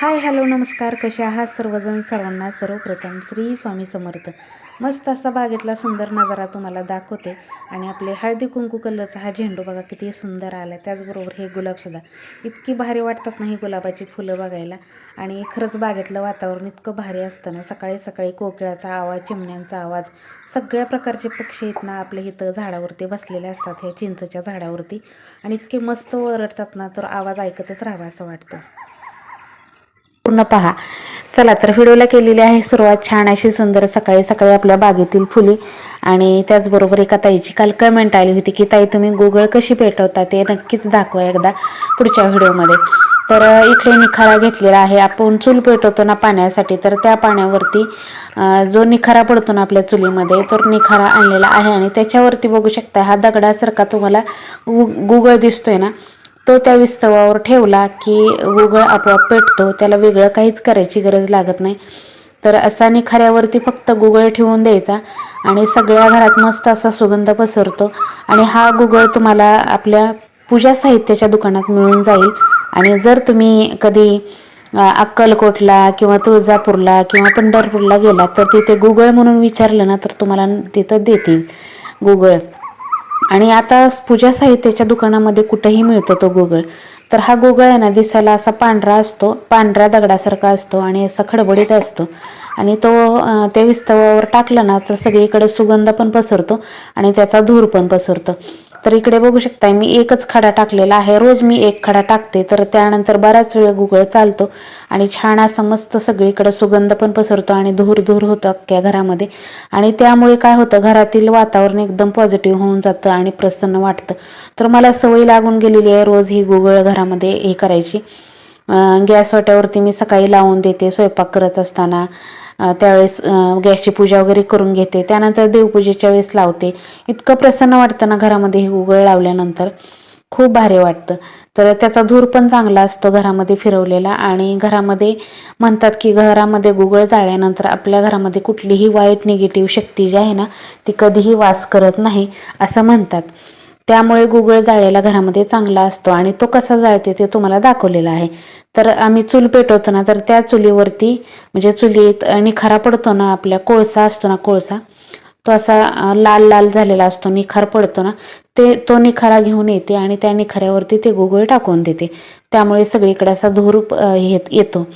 Hi hello नमस्कार. कसे आहात सर्वजण? सर्वांना सर्वप्रथम श्री स्वामी समर्थ. मस्त असा बागेतला सुंदर नजारा तुम्हाला दाखवते. आणि आपले हळदी कुंकू कलरचा हा झेंडू बघा किती सुंदर आला. त्याचबरोबर हे गुलाबसुद्धा इतकी भारी वाटतात ना ही गुलाबाची फुलं बघायला. आणि खरंच बागेतलं वातावरण इतकं भारी असतं ना. सकाळी सकाळी कोकिळाचा आवाज चिमण्यांचा आवाज सगळ्या प्रकारचे पक्षी आहेत ना आपल्या इथं झाडावरती बसलेले असतात ह्या चिंचच्या झाडावरती. आणि इतके मस्त ओरडतात ना तर आवाज ऐकतच राहावा असं वाटतं. पूर्ण पहा. चला तर व्हिडिओला केलेली आहे सुरुवात. छान अशी सुंदर सकाळी सकाळी आपल्या बागेतील फुले. आणि त्याचबरोबर एका ताईची काल कमेंट आली होती की ताई तुम्ही गुगळ कशी पेटवता ते नक्कीच दाखवा एकदा पुढच्या व्हिडिओमध्ये. तर इकडे निखारा घेतलेला आहे. आपण चूल पेटवतो ना पाण्यासाठी तर त्या पाण्यावरती जो निखारा पडतो ना आपल्या चुलीमध्ये तर निखारा आणलेला आहे. आणि त्याच्यावरती बघू शकता हा दगडासारखा तुम्हाला गु गुगळ दिसतोय ना. तो त्या विस्तवावर ठेवला की गुगळ आपोआप पेटतो त्याला वेगळं काहीच करायची गरज लागत नाही. तर असा निखाऱ्यावरती फक्त गुगळ ठेवून द्यायचा आणि सगळ्या घरात मस्त असा सुगंध पसरतो आणि हा गुगळ तुम्हाला आपल्या पूजा साहित्याच्या दुकानात मिळून जाईल. आणि जर तुम्ही कधी अक्कलकोटला किंवा तुळजापूरला किंवा पंढरपूरला गेला तर तिथे गुगळ म्हणून विचारलं ना तर तुम्हाला तिथं देतील गुगळ. आणि आता पूजा साहित्याच्या दुकानामध्ये कुठेही मिळतो तो गोगळ तर हा गोगळ आहे ना दिसायला असा पांढरा असतो पांढऱ्या दगडासारखा असतो आणि असा खडबडीत असतो. आणि तो त्या विस्तवावर टाकला ना तर सगळीकडे सुगंध पण पसरतो आणि त्याचा धूर पण पसरतो. तर इकडे बघू शकता मी एकच खडा टाकलेला आहे. रोज मी एक खडा टाकते. तर त्यानंतर बराच वेळ गुगळ चालतो आणि छान असा मस्त सगळीकडे सुगंध पण पसरतो आणि धूर धूर होतं अख्ख्या घरामध्ये. आणि त्यामुळे काय होतं घरातील वातावरण एकदम पॉझिटिव्ह होऊन जातं आणि प्रसन्न वाटतं. तर मला सवय लागून गेलेली आहे रोज ही गुगळ घरामध्ये हे करायची. गॅस वाट्यावरती मी सकाळी लावून देते स्वयंपाक करत असताना. त्यावेळेस गॅसची पूजा वगैरे करून घेते. त्यानंतर देवपूजेच्या वेळेस लावते. इतकं प्रसन्न वाटतं ना घरामध्ये हे गुगळ लावल्यानंतर. खूप भारी वाटतं. तर त्याचा धूर पण चांगला असतो घरामध्ये फिरवलेला आणि घरामध्ये म्हणतात की घरामध्ये गुगळ जाळल्यानंतर आपल्या घरामध्ये कुठलीही वाईट निगेटिव्ह शक्ती जी आहे ना ती कधीही वास करत नाही असं म्हणतात. त्यामुळे गुगळ जाळलेला घरामध्ये चांगला असतो आणि तो कसा जाळते ते तुम्हाला दाखवलेला आहे. तर आम्ही चूल पेटवतो ना तर त्या चुलीवरती म्हणजे चुलीत निखारा पडतो ना आपल्या कोळसा असतो ना कोळसा तो असा लाल लाल झालेला असतो निखार पडतो ना ते तो निखारा घेऊन येते आणि त्या निखाऱ्यावरती ते गुगळ टाकून देते. त्यामुळे सगळीकडे असा धूर येत येतो.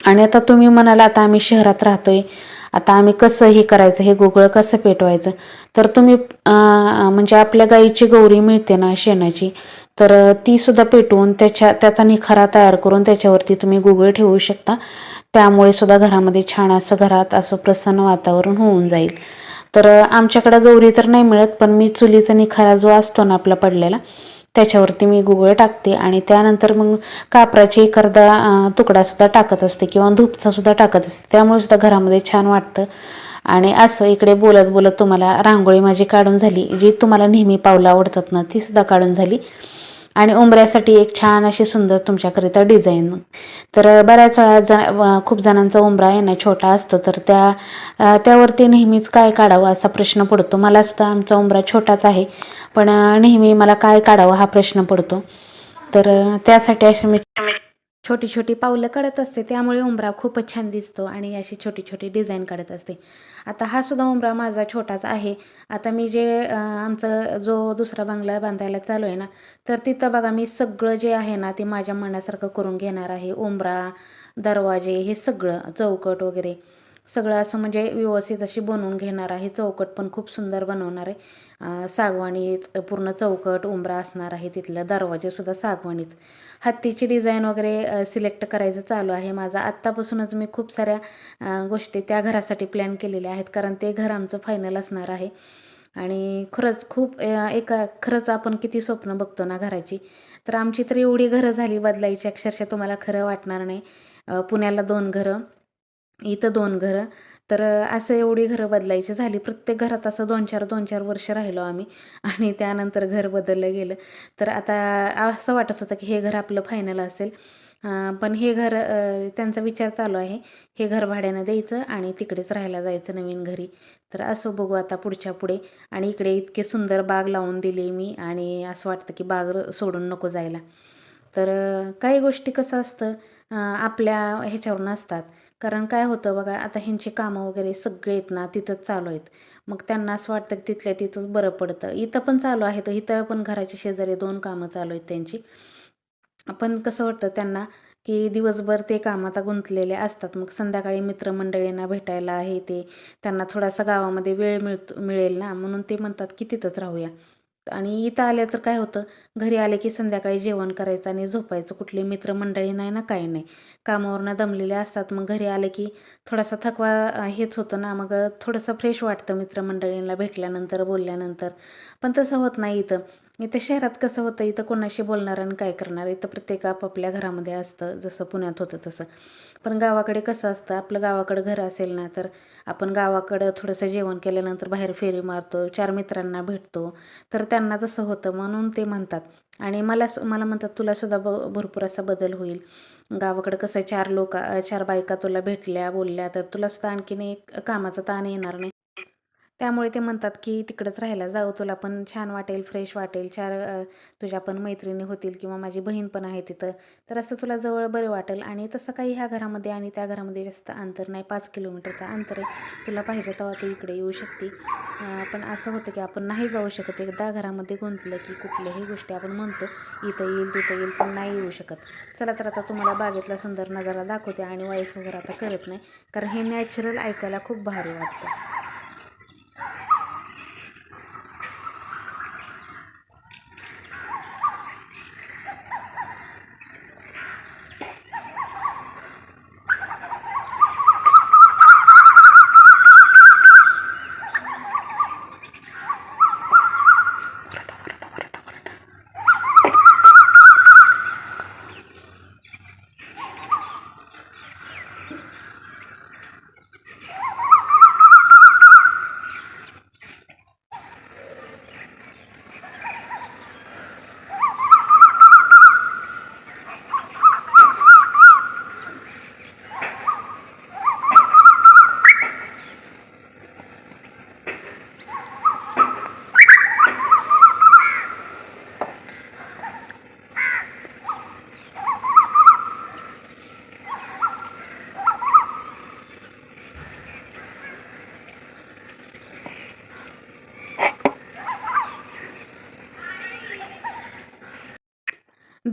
आणि आता तुम्ही म्हणाला आता आम्ही शहरात राहतोय आता आम्ही कसं हे करायचं हे गोगळं कसं पेटवायचं? तर तुम्ही म्हणजे आपल्या गाईची गौरी मिळते ना शेणाची तर ती सुद्धा पेटवून त्याच्या त्याचा निखारा तयार करून त्याच्यावरती तुम्ही गुगळ ठेवू शकता. त्यामुळे सुद्धा घरामध्ये छान असं घरात असं प्रसन्न वातावरण होऊन जाईल. तर आमच्याकडं गौरी तर नाही मिळत पण मी चुलीचा निखारा जो असतो ना आपला पडलेला त्याच्यावरती मी गुगळ टाकते आणि त्यानंतर मग कापराची एखादा तुकडासुद्धा टाकत असते किंवा धूपचासुद्धा टाकत असते. त्यामुळे सुद्धा घरामध्ये छान वाटतं. आणि असं इकडे बोलत बोलत तुम्हाला रांगोळी माझी काढून झाली. जी तुम्हाला नेहमी पावलं आवडतात ना ती सुद्धा काढून झाली. आणि उंबऱ्यासाठी एक छान अशी सुंदर तुमच्याकरिता डिझाईन तर बऱ्याच वेळा जण खूप जणांचा उंबरा आहे ना छोटा असतो. तर त्या त्यावरती नेहमीच काय काढावं असा प्रश्न पडतो. मला असतं आमचा उंबरा छोटाच आहे. पण नेहमी मला काय काढावं हा प्रश्न पडतो. तर त्यासाठी अशी मी छोटी छोटी पावलं काढत असते. त्यामुळे उंबरा खूपच छान दिसतो आणि अशी छोटी छोटी डिझाईन काढत असते. आता हा सुद्धा उंबरा माझा छोटाच आहे. आता मी जे आमचं जो दुसरा बंगला बांधायला चालू आहे ना तर तिथं बघा मी सगळं जे आहे ना ते माझ्या मनासारखं करून घेणार आहे. उंबरा दरवाजे हे सगळं चौकट वगैरे. सगळं असं म्हणजे व्यवस्थित अशी बनवून घेणार आहे. चौकट पण खूप सुंदर बनवणार आहे. सागवानीच पूर्ण चौकट उंबरा असणार आहे तिथलं दरवाजेसुद्धा सागवानीच. हत्तीची डिझाईन वगैरे सिलेक्ट करायचं चालू आहे. माझा आत्तापासूनच मी खूप साऱ्या गोष्टी त्या घरासाठी प्लॅन केलेल्या आहेत कारण ते घर आमचं फायनल असणार आहे. आणि खरंच खूप एका खरंच आपण किती स्वप्न बघतो ना घराची तर आमची तर एवढी घरं झाली बदलायची अक्षरशः तुम्हाला खरं वाटणार नाही. पुण्याला दोन घरं इथं दोन घरं तर असं एवढी घरं बदलायची झाली. प्रत्येक घरात असं दोन चार दोन चार वर्ष राहिलो आम्ही. आणि त्यानंतर घर बदललं गेलं. तर आता असं वाटत होतं की हे घर आपलं फायनल असेल. पण हे घर त्यांचा विचार चालू आहे. हे घर भाड्यानं द्यायचं आणि तिकडेच राहायला जायचं नवीन घरी. तर असं बघू आता पुढच्या पुढे. आणि इकडे इतके सुंदर बाग लावून दिली मी आणि असं वाटतं की बाग र- सोडून नको जायला. तर काही गोष्टी कसं असतं आपल्या ह्याच्यावरून असतात. कारण काय होतं बघा आता ह्यांची कामं वगैरे सगळे आहेत ना तिथंच चालू आहेत. मग त्यांना असं वाटतं की तिथल्या तिथंच बरं पडतं. इथं पण चालू आहे तर इथं पण घराच्या शेजारी दोन कामं चालू आहेत त्यांची. पण कसं वाटतं त्यांना की दिवसभर ते कामात गुंतलेले असतात. मग संध्याकाळी मित्रमंडळींना भेटायला हे ते. त्यांना थोडासा गावामध्ये वेळ मिळतो मिळेल ना म्हणून ते म्हणतात की तिथंच राहूया. आणि इथं आल्या तर काय होतं? घरी आले की संध्याकाळी जेवण करायचं आणि झोपायचं. कुठली मित्रमंडळी नाही ना काही नाही. कामावरनं दमलेले असतात. मग घरी आले की थोडासा थकवा हेच होतं ना. मग थोडंसं फ्रेश वाटतं मित्रमंडळींना भेटल्यानंतर बोलल्यानंतर. पण तसं होत नाही इथं. इथं शहरात कसं होतं? इथं कोणाशी बोलणार आणि काय करणार? इथं प्रत्येक आपापल्या घरामध्ये असतं जसं पुण्यात होतं तसं. पण गावाकडे कसं असतं? आपलं गावाकडं घर असेल ना तर आपण गावाकडं थोडंसं जेवण केल्यानंतर बाहेर फेरी मारतो चार मित्रांना भेटतो तर त्यांना तसं होतं म्हणून ते म्हणतात. आणि मला मला म्हणतात तुलासुद्धा ब भरपूर असा बदल होईल. गावाकडं कसं चार लोक चार बायका तुला भेटल्या बोलल्या तर तुलासुद्धा आणखीन एक कामाचा ताण येणार नाही. त्यामुळे ते म्हणतात की तिकडंच राहायला जाऊ तुला पण छान वाटेल फ्रेश वाटेल. चार तुझ्या पण मैत्रिणी होतील किंवा माझी बहीण पण आहे तिथं. तर असं तुला जवळ बरं वाटेल. आणि तसं काही ह्या घरामध्ये आणि त्या घरामध्ये जास्त अंतर नाही. पाच किलोमीटरचं अंतर आहे. तुला पाहिजे तेव्हा तू इकडे येऊ शकते. पण असं होतं की आपण नाही जाऊ शकत. एकदा घरामध्ये गुंतलं की कुठल्याही गोष्टी आपण म्हणतो इथं येईल तिथं येईल पण नाही येऊ शकत. चला तर आता तुम्हाला बागेतला सुंदर नजारा दाखवते आणि वॉईस वगैरे आता करत नाही. कारण हे नॅचरल ऐकायला खूप भारी वाटतं.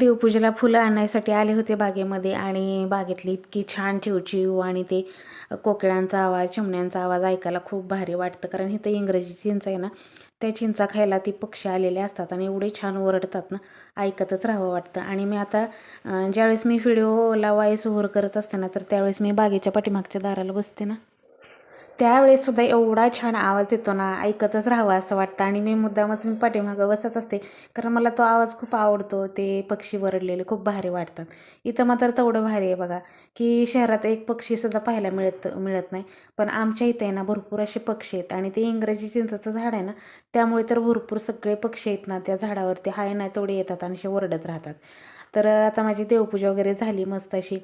देवपूजेला फुलं आणण्यासाठी आले होते बागेमध्ये आणि बागेतली इतकी छान चिवचिव आणि ते कोकिळांचा आवाज चिमण्यांचा आवाज ऐकायला खूप भारी वाटतं. कारण इथं इंग्रजी चिंच आहे ना त्या चिंचा खायला ती पक्षी आलेले असतात आणि एवढे छान ओरडतात ना ऐकतच राहावं वाटतं. आणि मी आता ज्यावेळेस मी व्हिडिओला वॉईस ओव्हर करत असते ना तर त्यावेळेस मी बागेच्या पाठीमागच्या दाराला बसते ना. त्यावेळेस सुद्धा एवढा छान आवाज येतो ना ऐकतच राहावं असं वाटतं. आणि मी मुद्दामच मी पाठीमागं बसत असते कारण मला तो आवाज खूप आवडतो. ते पक्षी वरडलेले खूप भारी वाटतात. इथं मात्र तेवढं भारी आहे बघा की शहरात एक पक्षीसुद्धा पाहायला मिळत मिळत नाही. पण आमच्या इथे आहे ना भरपूर असे पक्षी आहेत. आणि ते इंग्रजी चिंचाचं झाड आहे ना त्यामुळे तर भरपूर सगळे पक्षी आहेत ना त्या झाडावरती हाय ना तेवढे येतात आणि असे ओरडत राहतात. तर आता माझी देवपूजा वगैरे झाली मस्त अशी.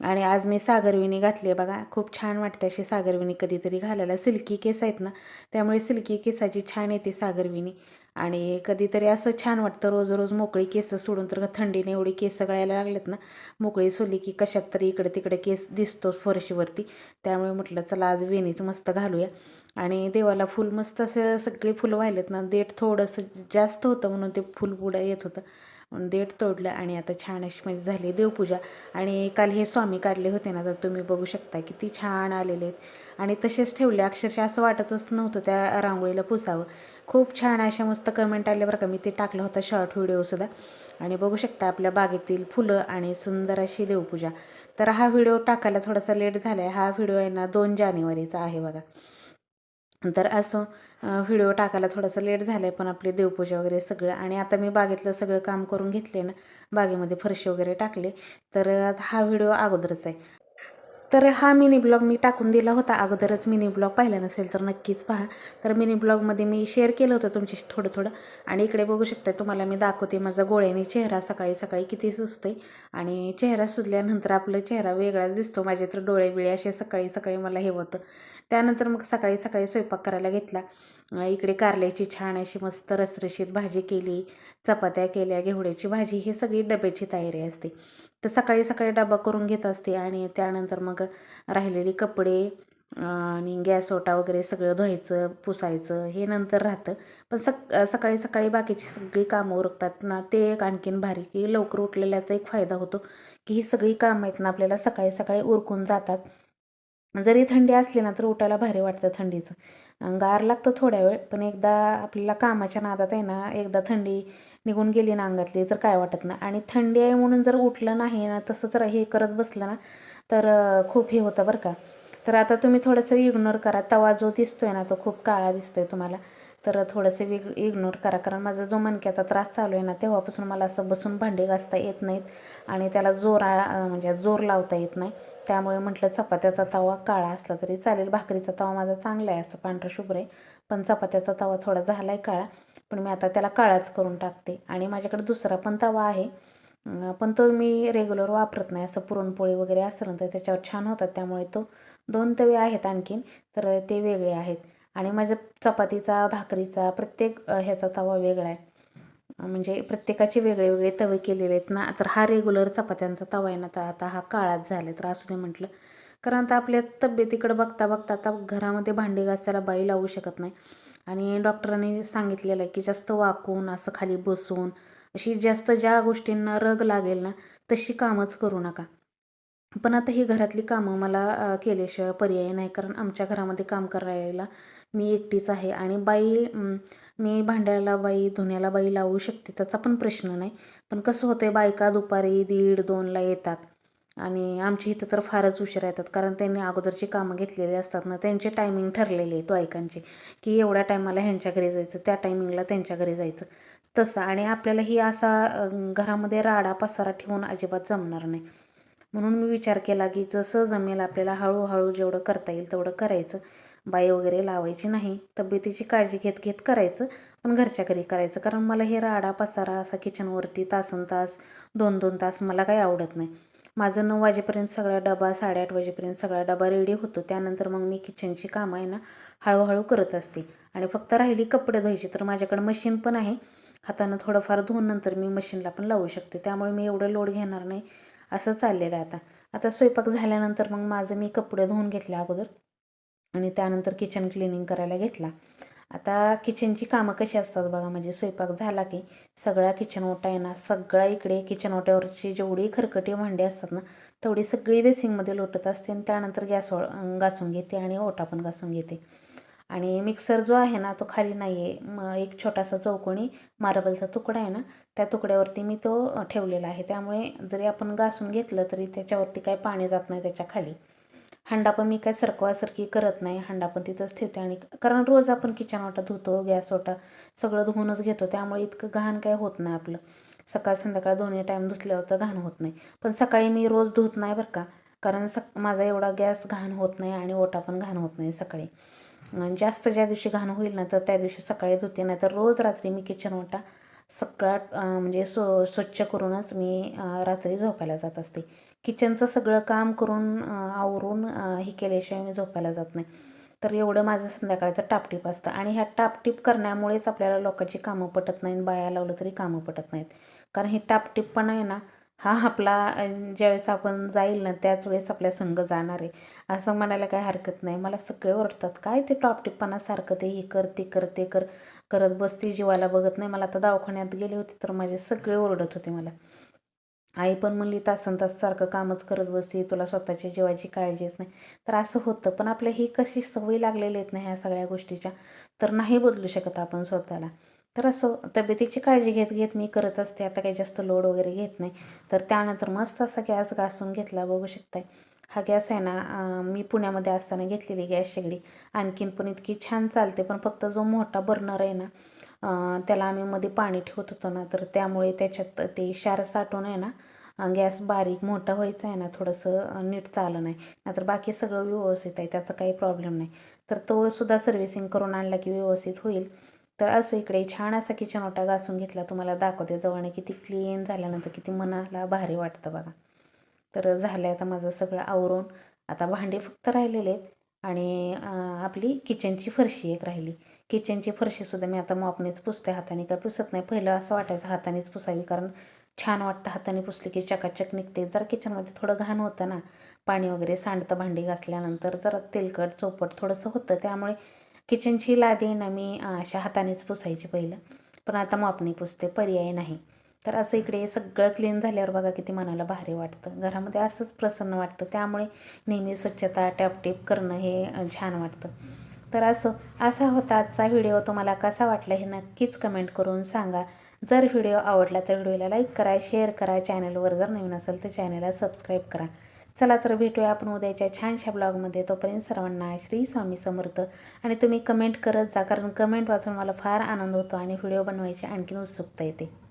आणि आज मी सागरविणी घातली आहे बघा. खूप छान वाटते अशी सागरविणी कधीतरी घालायला. सिल्की केस आहेत ना त्यामुळे सिल्की केसाची छान येते सागरविणी. आणि कधीतरी असं छान वाटतं रोज रोज मोकळी केस सोडून. तर थंडीने एवढी केस गळायला लागलेत ना मोकळी सोली की कशात तरी इकडे तिकडे केस दिसतो फरशीवरती. त्यामुळे म्हटलं चला आज वेणीच मस्त घालूया. आणि देवाला फुल मस्त असं सगळी फुलं व्हायलेत ना. देठ थोडंसं जास्त होतं म्हणून ते फुल पुढं येत होतं. देठ तोडलं आणि आता छान अशी म्हणजे झाली देवपूजा. आणि काल हे स्वामी काढले होते ना तर तुम्ही बघू शकता किती छान आलेले आहेत. आणि तसेच ठेवले अक्षरशः असं वाटतच नव्हतं त्या रांगोळीला पुसावं. खूप छान अशा मस्त कमेंट आल्या बरं का मी ते टाकलं होतं शॉर्ट व्हिडिओसुद्धा आणि बघू शकता आपल्या बागेतील फुलं आणि सुंदर अशी देवपूजा. तर हा व्हिडिओ टाकायला थोडासा लेट झाला आहे हा व्हिडिओ आहे ना दोन जानेवारीचा आहे बघा. तर असं व्हिडिओ टाकायला थोडंसं लेट झालं आहे पण आपली देवपूजा वगैरे सगळं आणि आता मी बागेतलं सगळं काम करून घेतले ना बागेमध्ये फरशी वगैरे टाकले तर हा व्हिडिओ अगोदरच आहे. तर हा मिनी ब्लॉग मी टाकून दिला होता. अगोदरच मिनी ब्लॉग पाहिला नसेल तर नक्कीच पहा. तर मिनी ब्लॉगमध्ये मी शेअर केलं होतं तुमची थोडं थोडं आणि इकडे बघू शकता तुम्हाला मी दाखवते माझा गोळ्याने चेहरा सकाळी सकाळी किती सुचते आणि चेहरा सुजल्यानंतर आपला चेहरा वेगळाच दिसतो. माझे तर डोळे बिळे असे सकाळी सकाळी मला हे होतं. त्यानंतर मग सकाळी सकाळी स्वयंपाक करायला घेतला. इकडे कारल्याची छान अशी मस्त रसरशीत भाजी केली. चपात्या केल्या घेवड्याची भाजी ही सगळी डब्याची तयारी असते. तर सकाळी सकाळी डबा करून घेत असते आणि त्यानंतर मग राहिलेली कपडे आणि गॅस ओटा वगैरे सगळं धुवायचं पुसायचं हे नंतर राहतं. पण सक सकाळी सकाळी बाकीची सगळी कामं उरकतात ना ते एक आणखीन भारी की लवकर उठलेल्याचा एक फायदा होतो की ही सगळी कामं आहेत ना आपल्याला सकाळी सकाळी उरकून जातात. जरी थंडी असली ना तर उठायला भारी वाटतं थंडीचं. गार लागतं थोड्या वेळ पण एकदा आपल्याला कामाच्या नादात आहे ना एकदा थंडी निघून गेली ना अंगातली तर काय वाटत नाही. आणि थंडी आहे म्हणून जर उठलं नाही ना तसं जर हे करत बसलं ना तर खूप हे होतं बरं का. तर आता तुम्ही थोडंसं इग्नोर करा. तवा जो दिसतोय ना तो खूप काळा दिसतोय तुम्हाला. तर थोडंसं वेग इग्नोर करा. कारण माझा जो मणक्याचा त्रास चालू आहे ना तेव्हापासून मला असं बसून भांडी घासता येत नाहीत. आणि त्याला जोरा म्हणजे जोर लावता येत नाही. त्यामुळे म्हटलं चपात्याचा तवा काळा असला तरी चालेल. भाकरीचा तवा माझा चांगला आहे असं पांढरा शुभ्र आहे. पण चपात्याचा तवा थोडा झाला आहे काळा. पण मी आता त्याला काळाच करून टाकते. आणि माझ्याकडे दुसरा पण तवा आहे. पण तो मी रेग्युलर वापरत नाही. असं पुरणपोळी वगैरे असेल ना तर त्याच्यावर छान होतात. त्यामुळे तो दोन तवे आहेत आणखीन. तर ते वेगळे आहेत. आणि माझ्या चपातीचा भाकरीचा प्रत्येक ह्याचा तवा वेगळा आहे. म्हणजे प्रत्येकाचे वेगळे वेगळे तवे केलेले आहेत ना तर हा रेग्युलर चपात्यांचा तवा आहे ना तर आता हा काळाच झाला तर असू दे म्हटलं. कारण आता आपल्या तब्येतीकडे बघता बघता आता घरामध्ये भांडी घासायला बाई लावू शकत नाही. आणि डॉक्टरांनी सांगितलेलं आहे की जास्त वाकून असं खाली बसून अशी जास्त ज्या गोष्टींना रग लागेल ना तशी कामच करू नका. पण आता ही घरातली कामं मला केल्याशिवाय पर्याय नाही कारण आमच्या घरामध्ये काम करायला मी एकटीच आहे. आणि बाई मी भांड्याला बाई धुण्याला बाई लावू शकते त्याचा पण प्रश्न नाही. पण कसं होतं बायका दुपारी दीड दोनला येतात. आणि आमच्या इथं तर फारच उशिरा येतात कारण त्यांनी अगोदरची कामं घेतलेली असतात ना त्यांचे टायमिंग ठरलेले आहेत बायकांचे की एवढ्या टायमाला ह्यांच्या घरी जायचं त्या टायमिंगला त्यांच्या घरी जायचं. तसं आणि आपल्याला ही असा घरामध्ये राडा पसारा ठेवून अजिबात जमणार नाही. म्हणून मी विचार केला की जसं जमेल आपल्याला हळूहळू जेवढं करता येईल तेवढं करायचं. बाई वगैरे लावायची नाही. तब्येतीची काळजी घेत घेत करायचं पण घरच्या घरी करायचं. कारण मला हे राडा पसारा असा किचनवरती तासन तास दोन दोन तास मला काही आवडत नाही. माझं नऊ वाजेपर्यंत सगळा डबा साडेआठ वाजेपर्यंत सगळा डबा रेडी होतो. त्यानंतर मग मी किचनची कामं आहे ना हळूहळू करत असते. आणि फक्त राहिली कपडे धुवायची. तर माझ्याकडे मशीन पण आहे. हातानं थोडंफार धुवून नंतर मी मशीनला पण लावू शकते. त्यामुळे मी एवढं लोड घेणार नाही. असं चाललेलं आहे आता. आता स्वयंपाक झाल्यानंतर मग माझं मी कपडे धुवून घेतले अगोदर आणि त्यानंतर किचन क्लिनिंग करायला घेतला. आता किचनची कामं कशी असतात बघा म्हणजे स्वयंपाक झाला की सगळा किचन ओटा आहे ना सगळा इकडे किचन ओट्यावरची जेवढी खरकटी भांडी असतात ना तेवढी सगळी बेसिंगमध्ये लोटत असते आणि त्यानंतर गॅस घासून घेते आणि ओटा पण घासून घेते. आणि मिक्सर जो आहे ना तो खाली नाही आहे मग एक छोटासा चौकोनी मार्बलचा तुकडा आहे ना त्या तुकड्यावरती मी तो ठेवलेला आहे. त्यामुळे जरी आपण घासून घेतलं तरी त्याच्यावरती काय पाणी जात नाही त्याच्याखाली. हांडा पण मी काय सरकवासरकी करत नाही. हांडा पण तिथंच ठेवते आणि कारण रोज आपण किचन वाटा धुतो गॅस वाटा सगळं धुवूनच घेतो. त्यामुळे इतकं घाण काय होत नाही आपलं. सकाळ संध्याकाळ दोन्ही टाईम धुतल्यावर तर घाण होत नाही. पण सकाळी मी रोज धुत नाही बरं का. कारण सक माझा एवढा गॅस घाण होत नाही आणि ओटा पण घाण होत नाही सकाळी. जास्त ज्या दिवशी घाण होईल ना तर त्या दिवशी सकाळी धुते. नाही तर रोज रात्री मी किचन ओटा सगळा म्हणजे स्व स्वच्छ करूनच मी रात्री झोपायला जात असते. किचनचं सगळं काम करून आवरून हे केल्याशिवाय मी झोपायला जात नाही. तर एवढं माझं संध्याकाळचं टापटीप असतं. आणि ह्या टापटीप करण्यामुळेच आपल्याला लोकांची कामं पटत नाहीत बाया लावलं तरी कामं पटत नाहीत. कारण हे टापटीपपणा आहे ना हा आपला ज्यावेळेस आपण जाईल ना त्याच वेळेस आपल्या संघ जाणार आहे. असं म्हणायला काही हरकत नाही. मला सगळे ओरडतात काय ते टॉपटिपणासारखं ते हे कर ते कर ते कर करत बसती जीवाला बघत नाही. मला आता दवाखान्यात गेले होते तर माझे सगळे ओरडत होते मला. आई पण म्हणली तासन तास सारखं कामच करत बसते तुला स्वतःच्या जीवाची काळजीच नाही. तर असं होतं पण आपल्या ही कशी सवय लागलेली आहेत ना ह्या सगळ्या गोष्टीच्या तर नाही बदलू शकत आपण स्वतःला. तर असं तब्येतीची काळजी घेत घेत मी करत असते आता काही जास्त लोड वगैरे घेत नाही. तर त्यानंतर मस्त असा गॅस घासून घेतला बघू शकताय. हा गॅस आहे ना मी पुण्यामध्ये असताना घेतलेली गॅस शेगडी. आणखीन पण इतकी छान चालते पण फक्त जो मोठा बर्नर आहे ना त्याला आम्ही मध्ये पाणी ठेवत होतो ना तर त्यामुळे त्याच्यात ते क्षार साठून आहे ना गॅस बारीक मोठा व्हायचा आहे ना थोडंसं नीट चालं नाही नाहीतर बाकी सगळं व्यवस्थित आहे त्याचा काही प्रॉब्लेम नाही. तर तो सुद्धा सर्व्हिसिंग करून आणला की व्यवस्थित होईल. तर असं इकडे छान असा किचन ओटा घासून घेतला. तुम्हाला दाखवते जवळने किती क्लीन झाल्यानंतर किती मनाला भारी वाटतं बघा. तर झालं आता माझं सगळं आवरून. आता भांडे फक्त राहिलेले आहेत आणि आपली किचनची फरशी एक राहिली. किचनची फरशीसुद्धा मी आता मॉपनेच पुसते हाताने. काय पुसत नाही. पहिलं असं वाटायचं हातानेच पुसावी कारण छान वाटतं हाताने पुसली की चकाचक निघते. जर किचनमध्ये थोडं घाण होतं ना पाणी वगैरे सांडतं भांडी घासल्यानंतर जरा तेलकट चोपट थोडंसं होतं. त्यामुळे किचनची लादी ना मी अशा हातानेच पुसायची पहिलं. पण आता मॉपने पुसते पर्याय नाही. तर असं इकडे सगळं क्लीन झाल्यावर बघा किती मनाला भारी वाटतं. घरामध्ये असंच प्रसन्न वाटतं. त्यामुळे नेहमी स्वच्छता टॅपटेप करणं हे छान वाटतं. तर असो असा होता आजचा व्हिडिओ. तुम्हाला कसा वाटला हे नक्कीच कमेंट करून सांगा. जर व्हिडिओ आवडला तर व्हिडिओला लाईक करा शेअर करा. चॅनलवर जर नवीन असेल तर चॅनलला सबस्क्राईब करा. चला तर भेटूया आपण उद्याच्या छानशा ब्लॉगमध्ये तोपर्यंत सर्वांना श्री स्वामी समर्थ. आणि तुम्ही कमेंट करत जा कारण कमेंट वाचून मला फार आनंद होतो आणि व्हिडिओ बनवायची आणखीन उत्सुकता येते.